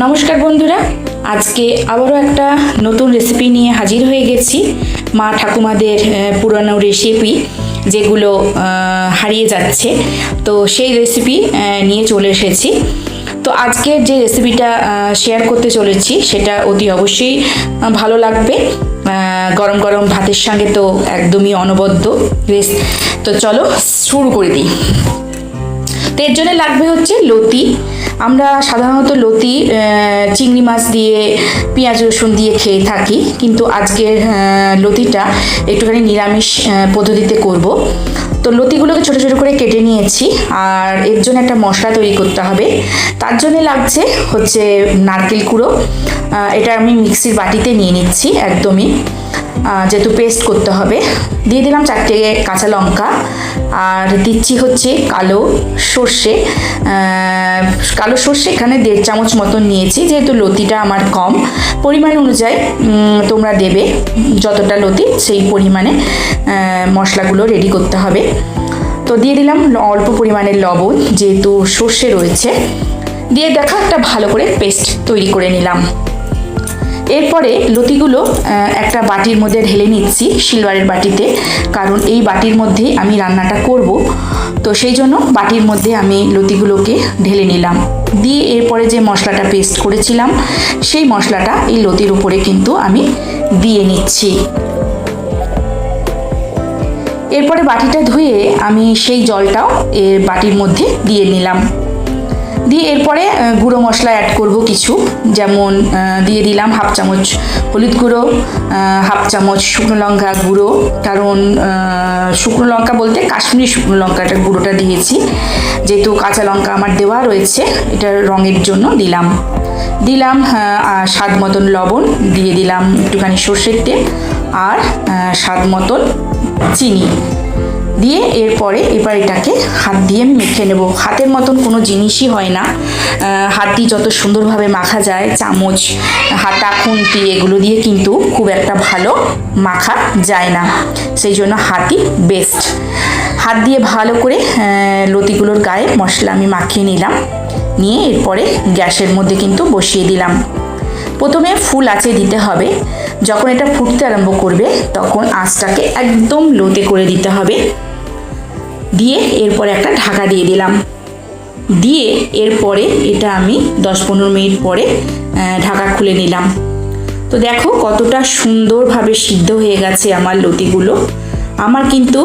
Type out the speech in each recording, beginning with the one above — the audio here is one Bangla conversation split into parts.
নমস্কার বন্ধুরা, আজকে আবারও একটা নতুন রেসিপি নিয়ে হাজির হয়ে গেছি। মা ঠাকুমাদের পুরানো রেসিপি যেগুলো হারিয়ে যাচ্ছে। তো সেই রেসিপি নিয়ে চলে এসেছি। তো আজকের যে রেসিপিটা শেয়ার করতে চলেছি, সেটা অতি অবশ্যই ভালো লাগবে। গরম গরম ভাতের সঙ্গে তো একদমই অনবদ্য। রেস তো চলো শুরু করে দিই। তো এর জন্য লাগবে হচ্ছে লতি। আমরা সাধারণত লতি চিংড়ি মাছ দিয়ে, পেঁয়াজ, রসুন দিয়ে খেয়ে থাকি, কিন্তু আজকের লতিটা একটুখানি নিরামিষ পদ্ধতিতে করব। তো লতিগুলোকে ছোটো ছোটো করে কেটে নিয়েছি, আর এর জন্য একটা মশলা তৈরি করতে হবে। তার জন্য লাগছে হচ্ছে নারকেল কুড়ো। এটা আমি মিক্সির বাটিতে নিয়ে নিচ্ছি একদমই। যেহেতু পেস্ট করতে হবে। দিয়ে দিলাম চারটে কাঁচা লঙ্কা। আর দিচ্ছি হচ্ছে কালো সর্ষে। কালো সর্ষে এখানে দেড় চামচ মতন নিয়েছি, যেহেতু লতিটা আমার কম। পরিমাণ অনুযায়ী তোমরা দেবে, যতটা লতি, সেই পরিমাণে মশলাগুলো রেডি করতে হবে। তো দিয়ে দিলাম অল্প পরিমাণের লবণ, যেহেতু সর্ষে রয়েছে। দিয়ে দেখো একটা ভালো করে পেস্ট তৈরি করে নিলাম। এরপরে লতিগুলো একটা বাটির মধ্যে ঢেলে নিচ্ছি সিলভারের বাটিতে, কারণ এই বাটির মধ্যেই আমি রান্নাটা করব। তো সেই জন্য বাটির মধ্যে আমি লতিগুলোকে ঢেলে নিলাম। দিয়ে এরপরে যে মশলাটা পেস্ট করেছিলাম, সেই মশলাটা এই লতির উপরে কিন্তু আমি দিয়ে নিচ্ছি। এরপরে বাটিটা ধুয়ে আমি সেই জলটাও এর বাটির মধ্যে দিয়ে নিলাম। দিয়ে এরপরে গুঁড়ো মশলা অ্যাড করব কিছু। যেমন দিয়ে দিলাম হাফ চামচ হলুদ গুঁড়ো হাফ চামচ শুকনো লঙ্কা গুঁড়ো। কারণ শুকনো লঙ্কা বলতে কাশ্মীরি শুকনো লঙ্কাটা গুঁড়োটা দিয়েছি। যেহেতু কাঁচা লঙ্কা আমার দেওয়া রয়েছে এটা রঙের জন্য দিলাম। দিলাম স্বাদ মতন লবণ, দিয়ে দিলাম একটুখানি সর্ষের তেল আর স্বাদ মতন চিনি। দিয়ে এরপরে এবার এটাকে হাত দিয়ে মেখে নেব। হাতের মতন কোনো জিনিসই হয় না। হাত দিয়ে যত সুন্দরভাবে মাখা যায়, চামচ, হাতা, খুন্তি, এগুলো দিয়ে কিন্তু খুব একটা ভালো মাখা যায় না। সেই জন্য হাতই বেস্ট হাত দিয়ে ভালো করে লতিগুলোর গায়ে মশলা আমি মাখিয়ে নিলাম। নিয়ে এরপরে গ্যাসের মধ্যে কিন্তু বসিয়ে দিলাম। প্রথমে ফুল আঁচে দিতে হবে। যখন এটা ফুটতে আরম্ভ করবে, তখন আঁচটাকে একদম লোতে করে দিতে হবে। দিয়ে এরপরে একটা ঢাকা দিয়ে দিলাম। দিয়ে এরপরে এটা আমি দশ পনেরো মিনিট পরে ঢাকা খুলে নিলাম। তো দেখো কতটা সুন্দরভাবে সিদ্ধ হয়ে গেছে আমার লতিগুলো। আমার কিন্তু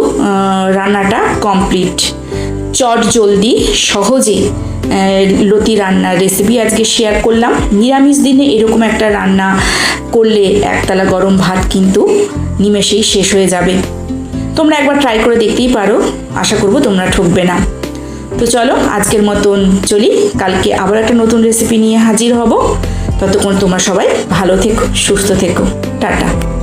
রান্নাটা কমপ্লিট। চট জলদি, সহজে লতি রান্নার রেসিপি আজকে শেয়ার করলাম। নিরামিষ দিনে এরকম একটা রান্না করলে একতলা গরম ভাত কিন্তু নিমেষেই শেষ হয়ে যাবে। তোমরা একবার ট্রাই করে দেখতেই পারো, আশা করব তোমরা ঠকবে না। তো চলো, আজকের মতন চলি। কালকে আবার একটা নতুন রেসিপি নিয়ে হাজির হব। ততক্ষণ তোমরা সবাই ভালো থেকো, সুস্থ থেকো। টাটা।